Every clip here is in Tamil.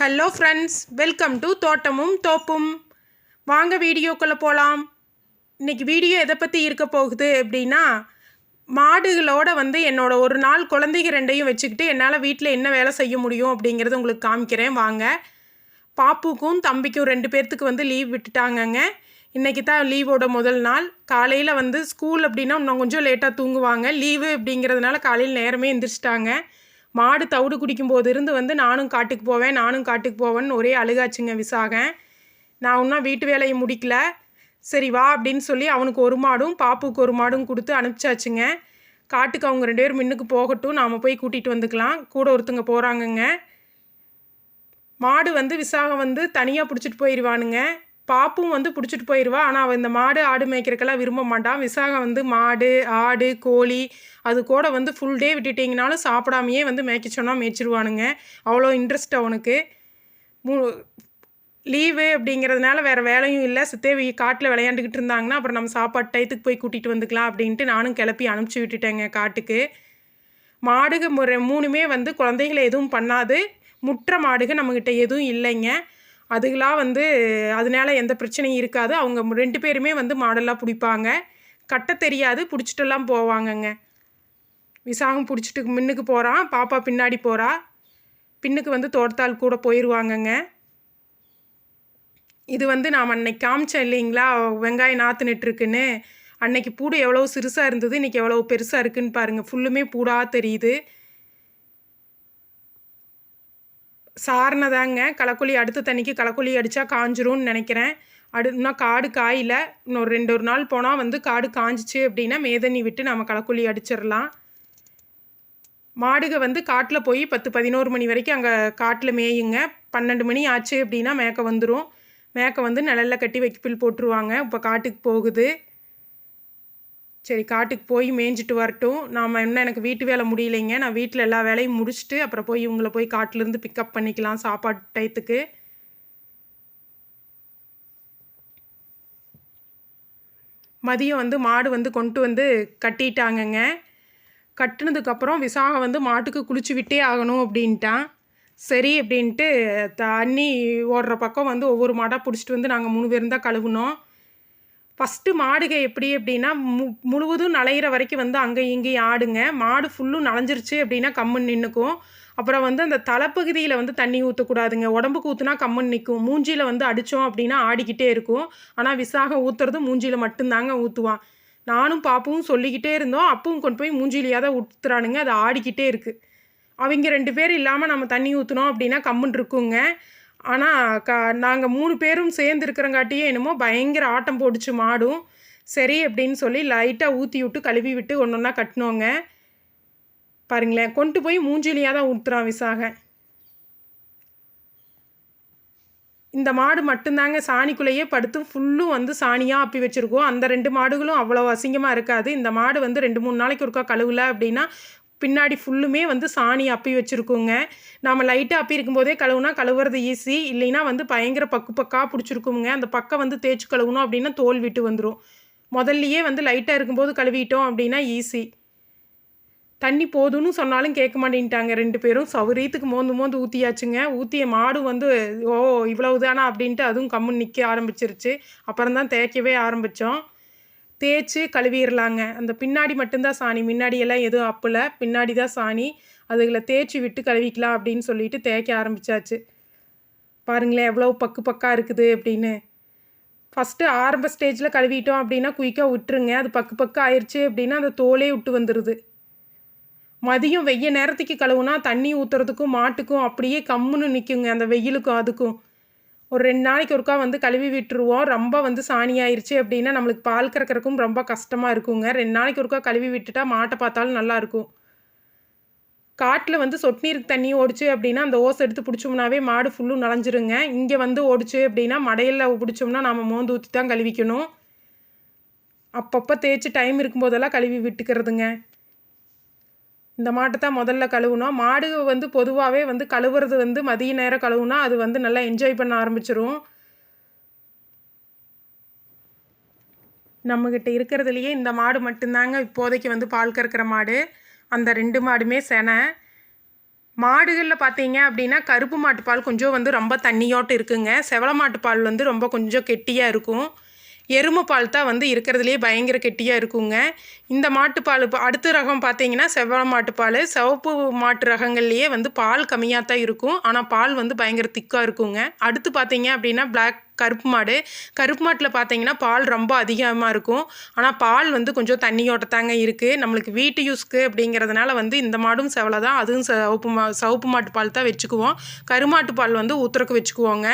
ஹலோ ஃப்ரெண்ட்ஸ் வெல்கம் டு தோட்டமும் தோப்பும் வாங்க வீடியோக்குள்ளே போகலாம் இன்றைக்கி வீடியோ எதை பற்றி இருக்க போகுது அப்படின்னா மாடுகளோட வந்து என்னோடய ஒரு நாள் குழந்தைங்க ரெண்டையும் வச்சுக்கிட்டு என்னால் வீட்டில் என்ன வேலை செய்ய முடியும் அப்படிங்கிறத உங்களுக்கு காமிக்கிறேன். வாங்க. பாப்புக்கும் தம்பிக்கும் ரெண்டு பேர்த்துக்கு வந்து லீவ் விட்டுட்டாங்கங்க. இன்றைக்கி தான் லீவோட முதல் நாள். காலையில் வந்து ஸ்கூல் அப்படின்னா இன்னும் கொஞ்சம் லேட்டாக தூங்குவாங்க. லீவு அப்படிங்கிறதுனால காலையில் நேரமே எந்திரிச்சிட்டாங்க. மாடு தவிடு குடிக்கும் போது இருந்து வந்து நானும் காட்டுக்கு போவேன் நானும் காட்டுக்கு போவேன்னு ஒரே அழுகாச்சுங்க விசாகன். நான் இன்னும் வீட்டு வேலையை முடிக்கல. சரி வா அப்படின்னு சொல்லி அவனுக்கு ஒரு மாடும் பாப்புக்கு ஒரு மாடும் கொடுத்து அனுப்பிச்சாச்சுங்க. காட்டுக்கு அவங்க ரெண்டு பேரும் மின்னுக்கு போகட்டும் நாம் போய் கூட்டிகிட்டு வந்துக்கலாம். கூட ஒருத்தங்க போகிறாங்கங்க மாடு வந்து விசாகம் வந்து தனியாக பிடிச்சிட்டு போயிடுவானுங்க பாப்பும் வந்து பிடிச்சிட்டு போயிடுவா ஆனால் அவள் இந்த மாடு ஆடு மேய்க்கிறக்கெல்லாம் விரும்ப மாட்டான் விசாகம் வந்து மாடு ஆடு கோழி அது கூட வந்து ஃபுல் டே விட்டுட்டிங்கனாலும் சாப்பிடாமையே வந்து மேய்க்க சொன்னால் மேய்ச்சிருவானுங்க. அவ்வளோ இன்ட்ரெஸ்ட் அவனுக்கு மு லீவு அப்படிங்கிறதுனால வேறு வேலையும் இல்லை. சித்தே காட்டில் விளையாண்டுக்கிட்டு இருந்தாங்கன்னா அப்புறம் நம்ம சாப்பாடு டயத்துக்கு போய் கூட்டிகிட்டு வந்துக்கலாம் அப்படின்ட்டு நானும் கிளப்பி அனுப்பிச்சி விட்டுட்டேங்க காட்டுக்கு. மாடுக முறை மூணுமே வந்து குழந்தைகளை எதுவும் பண்ணாது. முற்ற மாடுக நம்மக்கிட்ட எதுவும் இல்லைங்க. அதுகளாக வந்து அதனால எந்த பிரச்சனையும் இருக்காது. அவங்க ரெண்டு பேருமே வந்து மாடலாக பிடிப்பாங்க. கட்ட தெரியாது. பிடிச்சிட்டெல்லாம் போவாங்கங்க. விசாகம் பிடிச்சிட்டு முன்னுக்கு போகிறான் பாப்பா பின்னாடி போகிறா பின்னுக்கு வந்து தோட்டத்தால் கூட போயிடுவாங்கங்க இது வந்து நாம் அன்னைக்கு காமிச்சேன் இல்லைங்களா? வெங்காயம் நாற்று நட்டுருக்குன்னு. அன்னைக்கு பூடு எவ்வளோ சிறுசாக இருந்தது இன்றைக்கி எவ்வளோ பெருசாக இருக்குன்னு பாருங்கள் ஃபுல்லுமே பூடாக தெரியுது. சாரணதாங்க களக்குழி அடுத்த தண்ணிக்கு களக்குழி அடித்தா காஞ்சிரும்னு நினைக்கிறேன். அடு இன்னும் காடு காயில. இன்னொரு ரெண்டு ஒரு நாள் போனால் வந்து காடு காஞ்சிச்சு அப்படின்னா மேதண்ணி விட்டு நம்ம களக்குழி அடிச்சிடலாம் மாடுக வந்து காட்டில் போய் பத்து பதினோரு மணி வரைக்கும் அங்கே காட்டில் மேயுங்க. பன்னெண்டு மணி ஆச்சு அப்படின்னா மேக்க வந்துடும் மேக்க வந்து நிழலில் கட்டி வைக்கப்பில் போட்டுருவாங்க. இப்போ காட்டுக்கு போகுது. சரி காட்டுக்கு போய் மேய்ஞ்சிட்டு வரட்டும். நாம் இன்னும் எனக்கு வீட்டு வேலை முடியலைங்க. நான் வீட்டில் எல்லா வேலையும் முடிச்சுட்டு அப்புறம் போய் இவங்களை போய் காட்டிலேருந்து பிக்கப் பண்ணிக்கலாம் சாப்பாடு டயத்துக்கு. மதியம் வந்து மாடு வந்து கொண்டு வந்து கட்டிட்டாங்கங்க. கட்டினதுக்கப்புறம் விசாகம் வந்து மாட்டுக்கு குளிச்சு விட்டே ஆகணும் அப்படின்ட்டான். சரி அப்படின்ட்டு தண்ணி ஓடுற பக்கம் வந்து ஒவ்வொரு மாடாக பிடிச்சிட்டு வந்து நாங்கள் மூணு பேரும் தான் கழுவுனோம். ஃபஸ்ட்டு மாடுக எப்படி அப்படின்னா மு முழுவதும் நலையிற வரைக்கும் வந்து அங்கேயும் இங்கேயும் ஆடுங்க. மாடு ஃபுல்லும் நனைஞ்சிருச்சு அப்படின்னா கம்முன்னு நின்றுக்கும் அப்புறம் வந்து அந்த தலைப்பகுதியில் வந்து தண்ணி ஊற்றக்கூடாதுங்க உடம்புக்கு ஊற்றுனா கம்முன்னு நிற்கும் மூஞ்சியில் வந்து அடித்தோம் அப்படின்னா ஆடிக்கிட்டே இருக்கும். ஆனால் விசாகம் ஊற்றுறது மூஞ்சியில் மட்டும்தாங்க ஊற்றுவான் நானும் பாப்பும் சொல்லிக்கிட்டே இருந்தோம். அப்பவும் கொண்டு போய் மூஞ்சிலியாக தான் ஊற்றுறானுங்க அது ஆடிக்கிட்டே இருக்குது அவங்க ரெண்டு பேர் இல்லாமல் நம்ம தண்ணி ஊற்றினோம் அப்படின்னா கம்முன்னு இருக்குங்க. ஆனால் க நாங்கள் மூணு பேரும் சேர்ந்து இருக்கிறங்காட்டியே என்னமோ பயங்கர ஆட்டம் போட்டுச்சு மாடும். சரி அப்படின்னு சொல்லி லைட்டாக ஊற்றி விட்டு கழுவி விட்டு ஒன்று ஒன்றா கட்டினோங்க. பாருங்களேன் கொண்டு போய் மூஞ்சிலியாக தான் ஊற்றுறான் விசாக. இந்த மாடு மட்டும்தாங்க சாணிக்குள்ளேயே படுத்து ஃபுல்லும் வந்து சாணியாக அப்பி வச்சுருக்கோம். அந்த ரெண்டு மாடுகளும் அவ்வளோ அசிங்கமாக இருக்காது. இந்த மாடு வந்து ரெண்டு மூணு நாளைக்கு ஒருக்கா கழுவல அப்படின்னா பின்னாடி ஃபுல்லுமே வந்து சாணி அப்பி வச்சுருக்கோங்க. நம்ம லைட்டாக அப்பி இருக்கும்போதே கழுவுனா கழுவுறது ஈஸி இல்லைன்னா வந்து பயங்கர பக்கு பக்கா பிடிச்சிருக்குங்க அந்த பக்கம் வந்து தேய்ச்சி கழுவுனோம் அப்படின்னா தோல் விட்டு வந்துடும் முதல்லையே வந்து லைட்டாக இருக்கும்போது கழுவிட்டோம் அப்படின்னா ஈஸி தண்ணி போதும்னு சொன்னாலும் கேட்க மாட்டேன்ட்டாங்க ரெண்டு பேரும். சௌரியத்துக்கு மோந்து மோந்து ஊற்றியாச்சுங்க ஊற்றிய மாடு வந்து ஓ இவ்வளவு தானா அப்படின்ட்டு அதுவும் கம்முன்னு நிற்க ஆரம்பிச்சிருச்சு. அப்புறம் தான் தேய்க்கவே ஆரம்பித்தோம் தேய்ச்சி கழுவிடலாங்க அந்த பின்னாடி மட்டும்தான் சாணி. முன்னாடியெல்லாம் எதுவும் அப்பல. பின்னாடி தான் சாணி. அதுகளை தேய்ச்சி விட்டு கழுவிக்கலாம் அப்படின்னு சொல்லிட்டு தேய்க்க ஆரம்பிச்சாச்சு. பாருங்களேன் எவ்வளோ பக்கு பக்கா இருக்குது அப்படின்னு. ஃபஸ்ட்டு ஆரம்ப ஸ்டேஜில் கழுவிட்டோம் அப்படின்னா குயிக்காக விட்டுருங்க அது பக்கு பக்கம் ஆயிடுச்சு அப்படின்னா அந்த தோலே விட்டு வந்துடுது மதியம் வெய்ய நேரத்துக்கு கழுவுனா தண்ணி ஊற்றுறதுக்கும் மாட்டுக்கும் அப்படியே கம்முன்னு நிற்குங்க அந்த வெயிலுக்கும் அதுக்கும். ஒரு ரெண்டு நாளைக்கு ஒருக்கா வந்து கழுவி விட்டுருவோம். ரொம்ப வந்து சாணி ஆயிடுச்சு அப்படின்னா நம்மளுக்கு பால் கறக்கறக்கும் ரொம்ப கஷ்டமாக இருக்குங்க. ரெண்டு நாளைக்கு ஒருக்கா கழுவி விட்டுட்டா மாட்டை பார்த்தாலும் நல்லாயிருக்கும் காட்டில் வந்து சொட்டு நீருக்கு தண்ணி ஓடிச்சு அப்படின்னா அந்த ஓஸ் எடுத்து பிடிச்சோம்னாவே மாடு ஃபுல்லும் நனைஞ்சிருங்க இங்கே வந்து ஓடிச்சு அப்படின்னா மடையில் பிடிச்சோம்னா நம்ம மோந்து ஊற்றி தான் கழுவிக்கணும். அப்பப்போ தேய்ச்சி டைம் இருக்கும்போதெல்லாம் கழுவி விட்டுக்கிறதுங்க. இந்த மாட்டை தான் முதல்ல கழுவுனோம். மாடு வந்து பொதுவாகவே வந்து கழுவுறது வந்து மதிய நேரம் கழுவுனா அது வந்து நல்லா என்ஜாய் பண்ண ஆரம்பிச்சிரும். நம்மக்கிட்ட இருக்கிறதுலையே இந்த மாடு மட்டும்தாங்க இப்போதைக்கு வந்து பால் கறக்கிற மாடு. அந்த ரெண்டு மாடுமே செனை. மாடுகளில் பார்த்தீங்க அப்படின்னா கருப்பு மாட்டுப்பால் கொஞ்சம் வந்து ரொம்ப தண்ணியோட்டு இருக்குங்க. செவல மாட்டுப்பால் வந்து ரொம்ப கொஞ்சம் கெட்டியாக இருக்கும். எருமை பால் தான் வந்து இருக்கிறதுலையே பயங்கர கெட்டியாக இருக்குங்க. இந்த மாட்டுப்பால் இப்போ அடுத்த ரகம் பார்த்தீங்கன்னா செவ்வாய் மாட்டுப்பால் சிவப்பு மாட்டு ரகங்கள்லேயே வந்து பால் கம்மியாக தான் இருக்கும். ஆனால் பால் வந்து பயங்கர திக்காக இருக்குங்க. அடுத்து பார்த்தீங்க அப்படின்னா பிளாக் கருப்பு மாடு. கருப்பு மாட்டில் பார்த்தீங்கன்னா பால் ரொம்ப அதிகமாக இருக்கும். ஆனால் பால் வந்து கொஞ்சம் தண்ணியோட்டத்தாங்க இருக்குது நம்மளுக்கு வீட்டு யூஸ்க்கு அப்படிங்கிறதுனால வந்து இந்த மாடும் செவலை தான். அதுவும் சவுப்பு மா சவுப்பு மாட்டு பால் தான் வச்சுக்குவோம். கருமாட்டு பால் வந்து ஊத்துறக்கு வச்சுக்குவோங்க.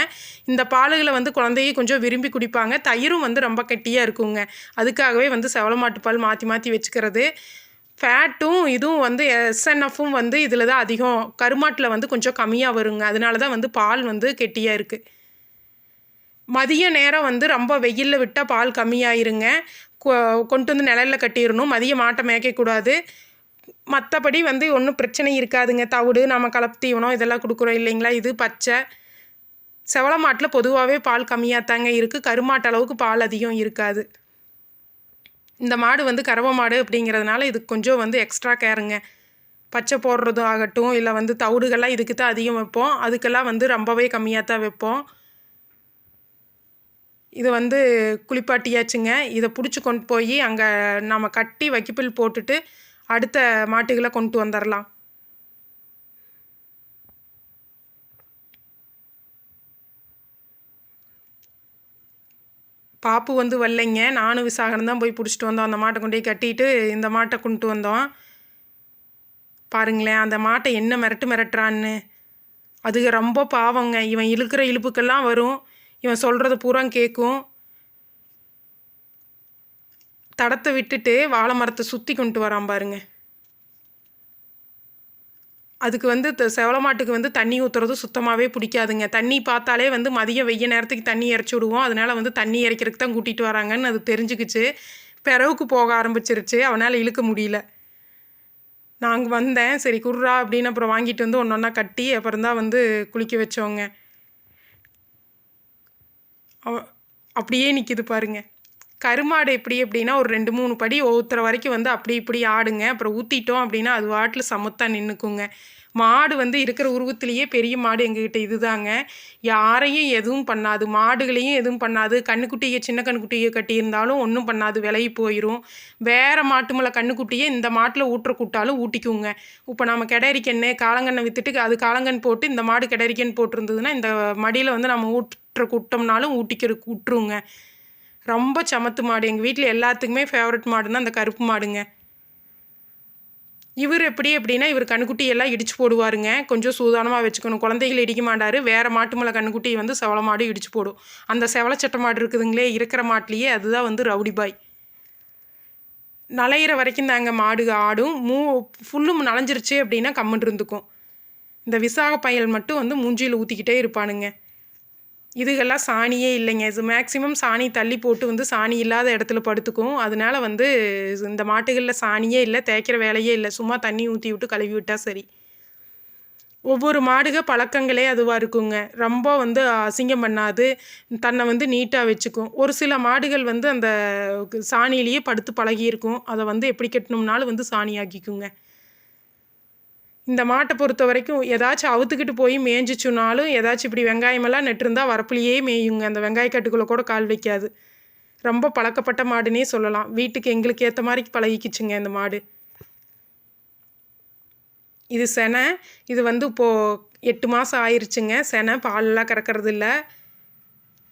இந்த பாலுகளை வந்து குழந்தைய கொஞ்சம் விரும்பி குடிப்பாங்க. தயிரும் வந்து ரொம்ப கெட்டியாக இருக்குங்க. அதுக்காகவே வந்து செவலை மாட்டு பால் மாற்றி மாற்றி வச்சுக்கிறது. ஃபேட்டும் இதுவும் வந்து எஸ்என்எஃப்பும் வந்து இதில் தான் அதிகம். கருமாட்டில் வந்து கொஞ்சம் கம்மியாக வருங்க. அதனால தான் வந்து பால் வந்து கெட்டியாக இருக்குது மதிய நேரம் வந்து ரொம்ப வெயிலில் விட்டால் பால் கம்மியாயிருங்க. கொ- கொண்டு வந்து நிழலில் கட்டிடணும் மதியம் மாட்டை மேய்க்கக்கூடாது. மற்றபடி வந்து ஒன்றும் பிரச்சனை இருக்காதுங்க. தவிடு நம்ம கலப்பு தீவனம் இதெல்லாம் கொடுக்குறோம் இல்லைங்களா? இது பச்சை. செவள மாட்டில் பொதுவாகவே பால் கம்மியாக தாங்க இருக்குது கருமாட்டு அளவுக்கு பால் அதிகம் இருக்காது. இந்த மாடு வந்து கறவை மாடு அப்படிங்கிறதுனால இதுக்கு கொஞ்சம் வந்து எக்ஸ்ட்ரா கேருங்க பச்சை போடுறதும் ஆகட்டும் இல்லை வந்து தவிடுகள்லாம் இதுக்கு தான் அதிகம் வைப்போம். அதுக்கெல்லாம் வந்து ரொம்பவே கம்மியாக தான் வைப்போம். இது வந்து குளிப்பாட்டியாச்சுங்க. இதை பிடிச்சி கொண்டு போய் அங்கே நம்ம கட்டி வைக்கப்பில் போட்டுட்டு அடுத்த மாட்டுகளை கொண்டு வந்துடலாம் பாப்பு வந்து வரலைங்க. நானும் விசாகனம் தான் போய் பிடிச்சிட்டு வந்தோம். அந்த மாட்டை கொண்டு போய் கட்டிட்டு இந்த மாட்டை கொண்டு வந்தோம். பாருங்களேன் அந்த மாட்டை என்ன மிரட்டு மிரட்டுறான்னு. அதுக்கு ரொம்ப பாவங்க. இவன் இழுக்கிற இழுப்புக்கெல்லாம் வரும். இவன் சொல்கிறத பூரா கேட்கும் தடத்தை விட்டுட்டு வாழை மரத்தை சுற்றி கொண்டு வரான் பாருங்க. அதுக்கு வந்து த- செவல மாட்டுக்கு வந்து தண்ணி ஊற்றுறது சுத்தமாகவே பிடிக்காதுங்க. தண்ணி பார்த்தாலே வந்து மதியம் வெய்ய நேரத்துக்கு தண்ணி இறைச்சி விடுவோம். அதனால் வந்து தண்ணி இறைக்கிறதுக்கு தான் கூட்டிகிட்டு வராங்கன்னு அது தெரிஞ்சுக்கிச்சு. பிறவுக்கு போக ஆரம்பிச்சிருச்சு. அவனால் இழுக்க முடியல. நாங்கள் வந்தேன். சரி குர்ரா அப்படின்னு அப்புறம் வாங்கிட்டு வந்து ஒன்று ஒன்றா கட்டி அப்புறம் தான் வந்து குளிக்க வச்சோங்க. அவ- அப்படியே நிற்கிது பாருங்கள் கருமாடு எப்படி அப்படின்னா ஒரு ரெண்டு மூணு படி ஒவ்வொருத்தர வரைக்கும் வந்து அப்படி இப்படி ஆடுங்க. அப்புறம் ஊற்றிட்டோம் அப்படின்னா அது வாட்டில் சமத்தாக நின்றுக்குங்க மாடு வந்து இருக்கிற உருவத்திலேயே பெரிய மாடு எங்ககிட்ட இதுதாங்க. யாரையும் எதுவும் பண்ணாது. மாடுகளையும் எதுவும் பண்ணாது. கண்ணுக்குட்டியை சின்ன கண்ணுக்குட்டியை கட்டியிருந்தாலும் ஒன்றும் பண்ணாது. விலகி போயிடும் வேறு மாட்டு மேலே கண்ணுக்குட்டியை இந்த மாட்டில் ஊட்டுற கூட்டாலும் ஊட்டிக்குங்க. இப்போ நம்ம கிடரிக்கண்ணு காலங்கண்ணை விற்றுட்டு அது காலங்கன் போட்டு இந்த மாடு கிடரிக்கன் போட்டிருந்ததுன்னா இந்த மடியில் வந்து நம்ம ஊட்டுற கூட்டம்னாலும் ஊட்டிக்கிற விட்டுருங்க ரொம்ப சமத்து மாடு. எங்கள் வீட்டில் எல்லாத்துக்குமே ஃபேவரட் மாடுன்னா அந்த கருப்பு மாடுங்க. இவர் எப்படி அப்படின்னா இவர் கண்ணுக்குட்டி எல்லாம் இடிச்சு போடுவாருங்க. கொஞ்சம் சூதானமாக வச்சுக்கணும். குழந்தைகள் இடிக்க மாட்டார். வேறு மாட்டு மேலே கண்ணுக்குட்டி வந்து செவல மாடு இடிச்சு போடும். அந்த செவல சட்டை மாடு இருக்குதுங்களே இருக்கிற மாட்டிலேயே அதுதான் வந்து ரவுடி பாய். நலையிற வரைக்கும் தாங்க மாடு ஆடும். மூ ஃபுல்லும் நனைஞ்சிருச்சு அப்படின்னா கம்முன்னு இருந்துக்கும். இந்த விசாக பயல் மட்டும் வந்து மூஞ்சியில் ஊற்றிக்கிட்டே இருப்பானுங்க. இதுகெல்லாம் சாணியே இல்லைங்க. இது மேக்ஸிமம் சாணி தள்ளி போட்டு வந்து சாணி இல்லாத இடத்துல படுத்துக்கும். அதனால வந்து இந்த மாட்டுகளில் சாணியே இல்லை தேய்க்கிற வேலையே இல்லை. சும்மா தண்ணி ஊற்றி விட்டு கழுவி விட்டால் சரி. ஒவ்வொரு மாடுக பழக்கங்களே அதுவாக இருக்குங்க. ரொம்ப வந்து அசிங்கம் பண்ணாது. தன்னை வந்து நீட்டாக வச்சுக்கும். ஒரு சில மாடுகள் வந்து அந்த சாணியிலேயே படுத்து பழகியிருக்கும். அதை வந்து எப்படி கட்டணும்னாலும் வந்து சாணி ஆக்கிக்குங்க இந்த மாட்டை பொறுத்த வரைக்கும் ஏதாச்சும் அவுத்துக்கிட்டு போய் மேய்ஞ்சிச்சுனாலும் ஏதாச்சும் இப்படி வெங்காயமெல்லாம் நட்டிருந்தா வரப்புலையே மேயுங்க. அந்த வெங்காயக்கட்டுக்குள்ளே கூட கால் வைக்காது. ரொம்ப பழக்கப்பட்ட மாடுனே சொல்லலாம். வீட்டுக்கு எங்களுக்கு ஏற்ற மாதிரி பழகிக்கிச்சுங்க இந்த மாடு. இது செனை. இது வந்து இப்போது எட்டு மாதம் ஆயிடுச்சுங்க செனை பாலெல்லாம் கறக்கிறது இல்லை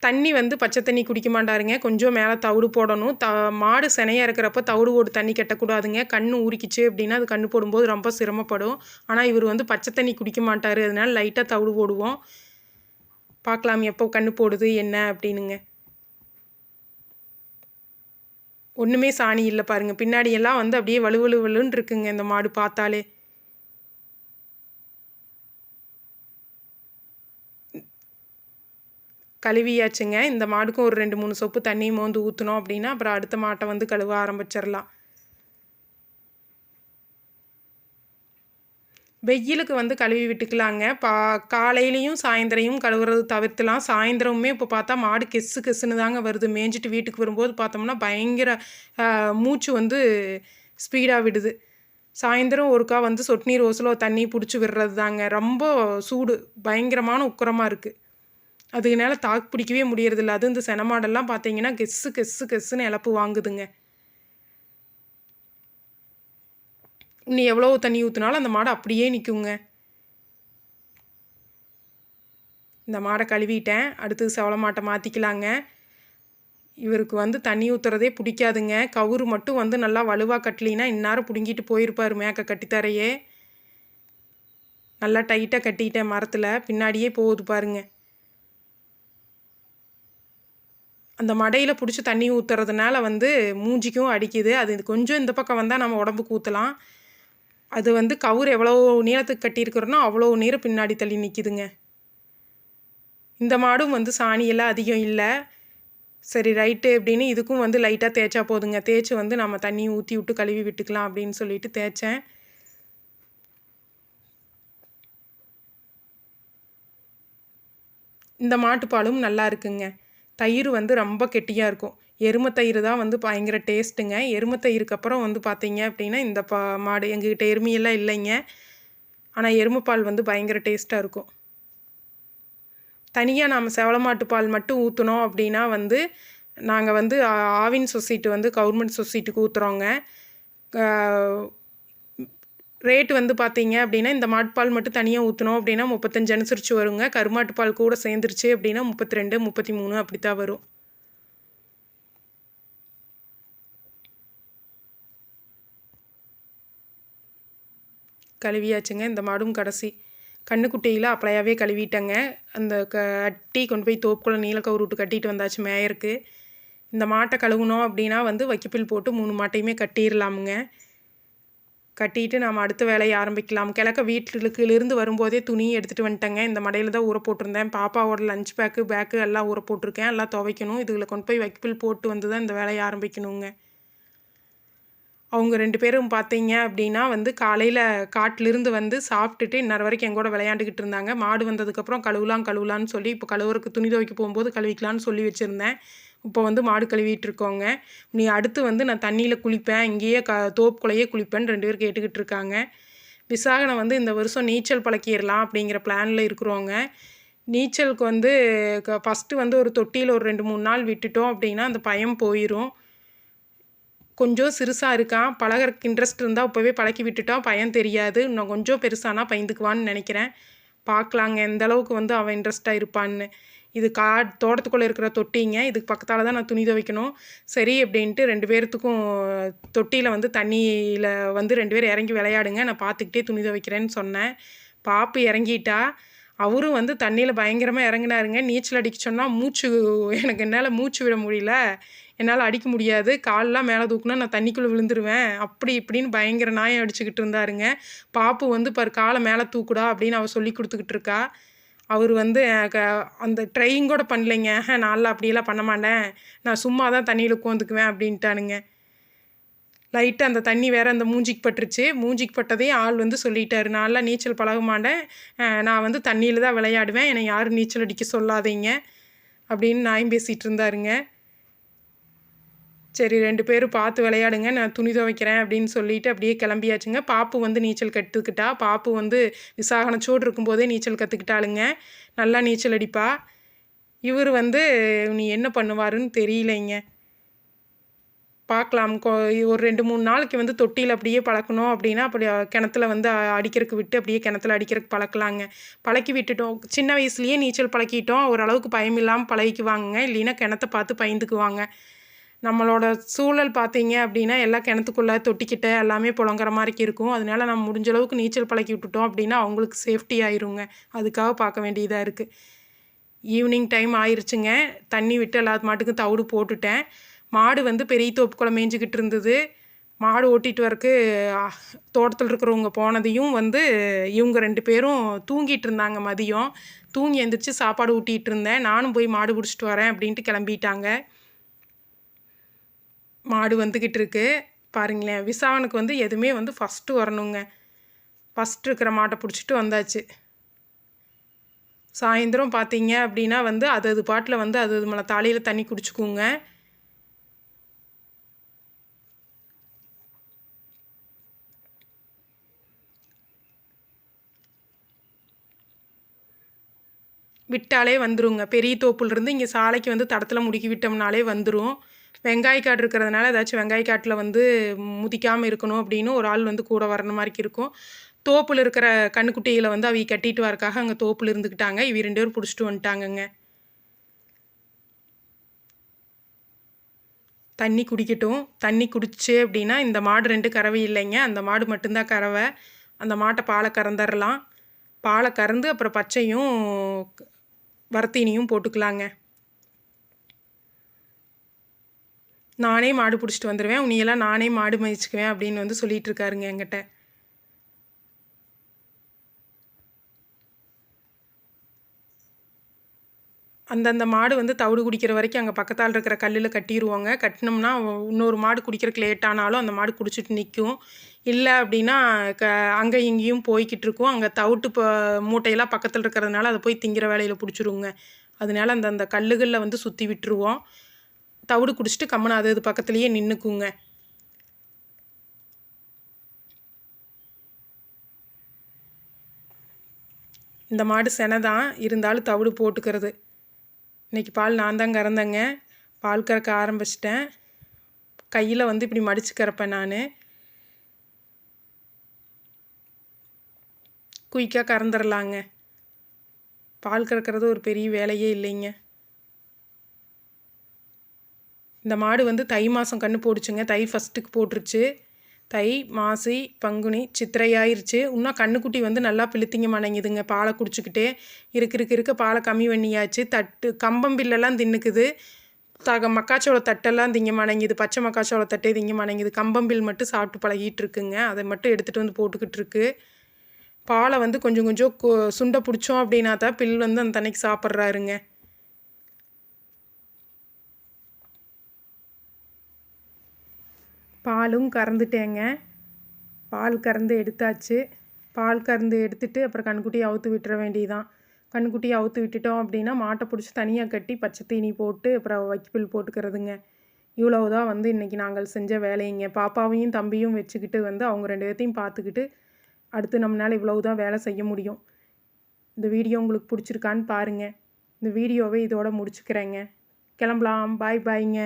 தண்ணி வந்து பச்சை தண்ணி குடிக்க மாட்டாருங்க. கொஞ்சம் மேலே தவிடு போடணும். த மாடு சினையாக இருக்கிறப்ப தவிடு போடு தண்ணி கட்டக்கூடாதுங்க. கண் ஊறிக்கிச்சு அப்படின்னா அது கண்ணு போடும்போது ரொம்ப சிரமப்படும். ஆனால் இவர் வந்து பச்சை தண்ணி குடிக்க மாட்டார். அதனால லைட்டாக தவிடு போடுவோம். பார்க்கலாம் எப்போ கண்ணு போடுது என்ன அப்படின்னுங்க. ஒன்றுமே சாணி இல்லை பாருங்கள் பின்னாடியெல்லாம் வந்து அப்படியே வலுவலு வலுன்னு இருக்குங்க இந்த மாடு பார்த்தாலே. கழுவியாச்சுங்க. இந்த மாடுக்கும் ஒரு ரெண்டு மூணு சொப்பு தண்ணி மோந்து ஊற்றினோம் அப்படின்னா அப்புறம் அடுத்த மாட்டை வந்து கழுவ ஆரம்பிச்சிடலாம் வெயிலுக்கு வந்து கழுவி விட்டுக்கலாங்க. பா காலையிலையும் சாயந்தரையும் கழுவுறது தவிர்த்துலாம். சாயந்தரமுமே இப்போ பார்த்தா மாடு கெஸ்ஸு கெஸ்ஸுன்னு தாங்க வருது. மேய்ஞ்சிட்டு வீட்டுக்கு வரும்போது பார்த்தோம்னா பயங்கர மூச்சு வந்து ஸ்பீடாக விடுது. சாயந்தரம் ஒருக்கா வந்து சொட்டு நீர் ஓசில் தண்ணி பிடிச்சி விடுறது தாங்க ரொம்ப சூடு. பயங்கரமான உக்கரமாக இருக்குது அதுக்குனால தாக்கு பிடிக்கவே முடியறதில்ல. அதுவும் இந்த செனமாடெல்லாம் பார்த்தீங்கன்னா கெஸ்ஸு கெஸ்ஸு கெஸ்ஸுன்னு இழப்பு வாங்குதுங்க. இன்னும் எவ்வளோ தண்ணி ஊற்றினாலும் அந்த மாடை அப்படியே நிற்குங்க இந்த மாடை கழுவிட்டேன். அடுத்தது செவல மாட்டை மாற்றிக்கலாங்க இவருக்கு வந்து தண்ணி ஊற்றுறதே பிடிக்காதுங்க. கவுரு மட்டும் வந்து நல்லா வலுவாக கட்டலினா இந்நேரம் பிடுங்கிட்டு போயிருப்பார் மேக்க கட்டித்தரையே. நல்லா டைட்டாக கட்டிக்கிட்டேன் மரத்தில். பின்னாடியே போகுது பாருங்க. அந்த மடையில் பிடிச்சி தண்ணி ஊற்றுறதுனால வந்து மூஞ்சிக்கும் அடிக்குது. அது கொஞ்சம் இந்த பக்கம் வந்தால் நம்ம உடம்புக்கு ஊற்றலாம் அது வந்து கவுர் எவ்வளோ நீளத்துக்கு கட்டியிருக்கிறோனோ அவ்வளோ நீரம் பின்னாடி தள்ளி நிற்கிதுங்க இந்த மாடும் வந்து சாணியெல்லாம் அதிகம் இல்லை. சரி ரைட்டு அப்படின்னு இதுக்கும் வந்து லைட்டாக தேய்ச்சா போதுங்க. தேய்ச்சி வந்து நம்ம தண்ணி ஊற்றி விட்டு கழுவி விட்டுக்கலாம் அப்படின்னு சொல்லிட்டு தேய்ச்சேன். இந்த மாட்டுப்பாலும் நல்லா இருக்குங்க. தயிர் வந்து ரொம்ப கெட்டியாக இருக்கும். எருமை தயிர் தான் வந்து பயங்கர டேஸ்ட்டுங்க. எருமை தயிருக்கு அப்புறம் வந்து பார்த்தீங்க அப்படின்னா இந்த பா மாடு எங்ககிட்ட எருமையெல்லாம் இல்லைங்க. ஆனால் எருமைப்பால் வந்து பயங்கர டேஸ்ட்டாக இருக்கும். தனியாக நாம் செவளமாட்டு பால் மட்டும் ஊற்றுனோம் அப்படின்னா வந்து நாங்கள் வந்து ஆவின் சொசைட்டி வந்து கவர்மெண்ட் சொசைட்டிக்கு ஊற்றுறோங்க ரேட்டு வந்து பார்த்தீங்க அப்படின்னா இந்த மாட்டுப்பால் மட்டும் தனியாக ஊற்றினோம் அப்படின்னா முப்பத்தஞ்சு அனுசரித்து வருங்க. கருமாட்டுப்பால் கூட சேர்ந்துருச்சு அப்படின்னா முப்பத்தி ரெண்டு முப்பத்தி மூணு அப்படி தான் வரும். கழுவியாச்சுங்க. இந்த மாடும் கடைசி. கண்ணுக்குட்டியில் அப்பளையாவே கழுவிட்டேங்க. அந்த க அட்டி கொண்டு போய் தோப்புக்குள்ள நீலக்கவுரு விட்டு கட்டிட்டு வந்தாச்சு மேயருக்கு. இந்த மாட்டை கழுவுனோம் அப்படின்னா வந்து வைக்கப்பில் போட்டு மூணு மாட்டையுமே கட்டிடலாமுங்க கட்டிட்டு நாம் அடுத்த வேலையை ஆரம்பிக்கலாம். கிழக்க வீட்டுக்குலேருந்து வரும்போதே துணி எடுத்துகிட்டு வந்துட்டேங்க. இந்த மடையில் தான் ஊற போட்டிருந்தேன். பாப்பாவோட லஞ்ச் பேக்கு பேக்கு எல்லாம் ஊற போட்டிருக்கேன். எல்லாம் துவைக்கணும். இதில் கொண்டு போய் வைக்கப்பில் போட்டு வந்து தான் இந்த வேலையை ஆரம்பிக்கணுங்க. அவங்க ரெண்டு பேரும் பார்த்தீங்க அப்படின்னா வந்து காலையில் காட்டிலிருந்து வந்து சாப்பிட்டுட்டு இன்னொரு வரைக்கும் எங்கூட விளையாண்டுக்கிட்டு இருந்தாங்க. மாடு வந்ததுக்கப்புறம் கழுவலாம் கழுவலான்னு சொல்லி இப்போ கழுவுறக்கு துணி துவைக்க போகும்போது கழுவிக்கலான்னு சொல்லி வச்சுருந்தேன். இப்போ வந்து மாடு கழுவிட்டு இருக்கோங்க நீ அடுத்து வந்து நான் தண்ணியில் குளிப்பேன் இங்கேயே க தோப்புக்குள்ளேயே குளிப்பேன்னு ரெண்டு பேர் கேட்டுக்கிட்டு இருக்காங்க விசாகனை வந்து இந்த வருஷம் நீச்சல் பழக்கிடலாம் அப்படிங்கிற பிளானில் இருக்கிறோங்க. நீச்சலுக்கு வந்து க ஃபஸ்ட்டு வந்து ஒரு தொட்டியில் ஒரு ரெண்டு மூணு நாள் விட்டுட்டோம் அப்படின்னா அந்த பயம் போயிடும் கொஞ்சம் சிறுசாக இருக்கான் பழகிறதுக்கு இன்ட்ரெஸ்ட் இருந்தால் இப்போவே பழக்கி விட்டுட்டோம் பயம் தெரியாது. இன்னும் கொஞ்சம் பெருசானா பயந்துக்குவான்னு நினைக்கிறேன். பார்க்கலாங்க எந்த அளவுக்கு வந்து அவன் இன்ட்ரெஸ்ட்டாக இருப்பான்னு. இது கா தோட்டத்துக்குள்ளே இருக்கிற தொட்டிங்க இதுக்கு பக்கத்தால் தான் நான் துணி துவைக்கணும். சரி அப்படின்ட்டு ரெண்டு பேர்த்துக்கும் தொட்டியில் வந்து தண்ணியில் வந்து ரெண்டு பேர் இறங்கி விளையாடுங்க. நான் பார்த்துக்கிட்டே துணி துவைக்கிறேன்னு சொன்னேன். பாப்பு இறங்கிட்டா. அவரும் வந்து தண்ணியில் பயங்கரமாக இறங்கினாருங்க. நீச்சல் அடிக்க சொன்னால் மூச்சு எனக்கு என்னால் மூச்சு விட முடியல. என்னால் அடிக்க முடியாது. காலெலாம் மேலே தூக்குனா நான் தண்ணிக்குள்ளே விழுந்துருவேன். அப்படி இப்படின்னு பயங்கர நாயம் அடிச்சுக்கிட்டு இருந்தாருங்க. பாப்பு வந்து பாரு காலை மேலே தூக்குடா அப்படின்னு அவள் சொல்லி கொடுத்துக்கிட்டு இருக்கா. அவர் வந்து அந்த ட்ரைங் கூட பண்ணலைங்க. நான்லாம் அப்படியெல்லாம் பண்ண மாட்டேன். நான் சும்மா தான் தண்ணியில் உட்காந்துக்குவேன் அப்படின்ட்டானுங்க. லைட்டாக அந்த தண்ணி வேறு அந்த மூஞ்சிக்கு பட்டுருச்சு. மூஞ்சிக்கு பட்டதையும் ஆள் வந்து சொல்லிட்டாரு. நான்லாம் நீச்சல் பழக மாட்டேன். நான் வந்து தண்ணியில் தான் விளையாடுவேன். என்னை யாரும் நீச்சல் அடிக்க சொல்லாதீங்க அப்படின்னு நாயும் பேசிகிட்டு இருந்தாருங்க. சரி ரெண்டு பேரும் பார்த்து விளையாடுங்க நான் துணி துவைக்கிறேன் அப்படின்னு சொல்லிட்டு அப்படியே கிளம்பியாச்சுங்க. பாப்பு வந்து நீச்சல் கற்றுக்கிட்டா பாப்பு வந்து விசாகனச்சோடு இருக்கும்போதே நீச்சல் கற்றுக்கிட்டாளுங்க நல்லா நீச்சல் அடிப்பா. இவர் வந்து நீ என்ன பண்ணுவாருன்னு தெரியலைங்க. பார்க்கலாம். ஒரு ரெண்டு மூணு நாளைக்கு வந்து தொட்டியில் அப்படியே பழக்கணும் அப்படின்னா அப்படி கிணத்துல வந்து அடிக்கிறதுக்கு விட்டு அப்படியே கிணத்துல அடிக்கிறதுக்கு பழக்கலாங்க. பழக்கி விட்டுட்டோம். சின்ன வயசுலேயே நீச்சல் பழக்கிட்டோம். ஓரளவுக்கு பயம் இல்லாமல் பழகிக்குவாங்க இல்லைன்னா கிணத்த பார்த்து பயந்துக்குவாங்க. நம்மளோட சூழல் பார்த்தீங்க அப்படின்னா எல்லாம் கிணத்துக்குள்ளே தொட்டிக்கிட்ட எல்லாமே புழங்குற மாதிரி இருக்கும். அதனால நம்ம முடிஞ்ச அளவுக்கு நீச்சல் பழக்கி விட்டுட்டோம் அப்படின்னா அவங்களுக்கு சேஃப்டி ஆயிருங்க. அதுக்காக பார்க்க வேண்டியதாக இருக்குது ஈவினிங் டைம் ஆயிடுச்சுங்க தண்ணி விட்டு எல்லாத்து மாட்டுக்கும் தவிடு போட்டுட்டேன். மாடு வந்து பெரிய தோப்புக்குள்ளே மேய்ஞ்சிக்கிட்டு இருந்தது. மாடு ஓட்டிகிட்டு வரக்கு தோட்டத்தில் இருக்கிறவங்க போனதையும் வந்து இவங்க ரெண்டு பேரும் தூங்கிட்டு இருந்தாங்க மதியம். தூங்கி எழுந்திரிச்சு சாப்பாடு ஊட்டிகிட்டு இருந்தேன். நானும் போய் மாடு பிடிச்சிட்டு வரேன் அப்படின்ட்டு கிளம்பிட்டாங்க. மாடு வந்துக்கிட்டு இருக்கு பாருங்களேன் விசாவனுக்கு வந்து எதுவுமே வந்து ஃபஸ்ட்டு வரணுங்க. ஃபஸ்ட் இருக்கிற மாட்டை பிடிச்சிட்டு வந்தாச்சு. சாயந்தரம் பார்த்தீங்க அப்படின்னா வந்து அது அது பாட்டில் வந்து அது அது மலை தலையில் தண்ணி குடிச்சுக்குங்க. விட்டாலே வந்துருங்க. பெரிய தோப்புலேருந்து இங்கே சாலைக்கு வந்து தடத்தில் முடுக்கி விட்டோம்னாலே வந்துடும் வெங்காய காடு இருக்கிறதுனால ஏதாச்சும் வெங்காய காட்டில் வந்து முதிக்காமல் இருக்கணும் அப்படின்னு ஒரு ஆள் வந்து கூட வரணும் மாதிரி இருக்கும். தோப்பில் இருக்கிற கண்ணுக்குட்டிகளை வந்து அவங்க கட்டிட்டு வரக்காக அங்கே தோப்பில் இருந்துக்கிட்டாங்க இவ ரெண்டு பேரும் பிடிச்சிட்டு வந்துட்டாங்கங்க. தண்ணி குடிக்கட்டும். தண்ணி குடிச்சு அப்படின்னா இந்த மாடு ரெண்டு கறவை இல்லைங்க. அந்த மாடு மட்டும்தான் கறவை. அந்த மாட்டை பாலை கறந்துடலாம் பாலை கறந்து அப்புறம் பச்சையும் வரத்தீனியும் போட்டுக்கலாங்க. நானே மாடு பிடிச்சிட்டு வந்துடுவேன் உன்னையெல்லாம் நானே மாடு மதிச்சுக்குவேன் அப்படின்னு வந்து சொல்லிட்டு இருக்காருங்க என்கிட்ட. அந்தந்த மாடு வந்து தவிடு குடிக்கிற வரைக்கும் அங்கே பக்கத்தால் இருக்கிற கல்லில் கட்டிடுவோங்க கட்டினோம்னா இன்னொரு மாடு குடிக்கிறதுக்கு லேட் ஆனாலும் அந்த மாடு குடிச்சிட்டு நிற்கும் இல்லை அப்படின்னா க அங்கே இங்கேயும் போய்கிட்டு இருக்கும். அங்கே தவிட்டு இப்போ மூட்டையெல்லாம் பக்கத்தில் இருக்கிறதுனால அதை போய் திங்கிற வேலையில் பிடிச்சிருவோங்க. அதனால அந்த அந்த கல்லுகளில் வந்து சுற்றி விட்டுருவோம். தவிடு குடிச்சிட்டு கம்மன் அது அது பக்கத்துலேயே நின்றுக்குங்க இந்த மாடு செனை தான் இருந்தாலும் தவிடு போட்டுக்கிறது. இன்றைக்கி பால் நான் தான் கறந்தேங்க. பால் கறக்க ஆரம்பிச்சிட்டேன். கையில் வந்து இப்படி மடித்து கறப்பேன் நான். குயிக்காக கறந்துடலாங்க பால் கறக்கிறது ஒரு பெரிய வேலையே இல்லைங்க. இந்த மாடு வந்து தை மாதம் கன்று போடுச்சுங்க. தை ஃபஸ்ட்டுக்கு போட்டுருச்சு. தை மாசி பங்குனி சித்திரை ஆயிடுச்சு இன்னும் கண்ணுக்குட்டி வந்து நல்லா பிளுத்திங்க மணங்குதுங்க பாலை குடிச்சிக்கிட்டே இருக்கு இருக்க இருக்க. பாலை கம்மி பண்ணியாச்சு. தட்டு கம்பம் பில்லெல்லாம் தின்னுக்குது. தக மக்காச்சோள தட்டெல்லாம் திங்க மணங்குது பச்சை மக்காச்சோள தட்டே திங்க மணங்குது கம்பம்பில் மட்டும் சாப்பிட்டு பழகிட்டு இருக்குங்க அதை மட்டும் எடுத்துகிட்டு வந்து போட்டுக்கிட்டு இருக்கு பாலை வந்து கொஞ்சம் கொஞ்சம் சுண்டை பிடிச்சோம் அப்படின்னா தான் பில் வந்து அந்த தன்னைக்கு சாப்பிட்றாருங்க. பாலும் கறந்துட்டேங்க. பால் கறந்து எடுத்தாச்சு. பால் கறந்து எடுத்துட்டு அப்புறம் கண்குட்டியை அவுத்து விட்டுற வேண்டியதான் கண்குட்டியை அவுத்து விட்டுட்டோம் அப்படின்னா மாட்டை பிடிச்சி தனியாக கட்டி பச்சை தீனி போட்டு அப்புறம் வைக்கப்பில் போட்டுக்கிறதுங்க. இவ்வளவுதான் வந்து இன்றைக்கி நாங்கள் செஞ்ச வேலைங்க. பாப்பாவையும் தம்பியும் வச்சுக்கிட்டு வந்து அவங்க ரெண்டு பேர்த்தையும் பார்த்துக்கிட்டு அடுத்து நம்மளால் இவ்வளவு தான் வேலை செய்ய முடியும். இந்த வீடியோ உங்களுக்கு பிடிச்சிருக்கான்னு பாருங்கள் இந்த வீடியோவை இதோட முடிச்சுக்கிறேங்க. கிளம்பலாம். பாய் பாய்ங்க.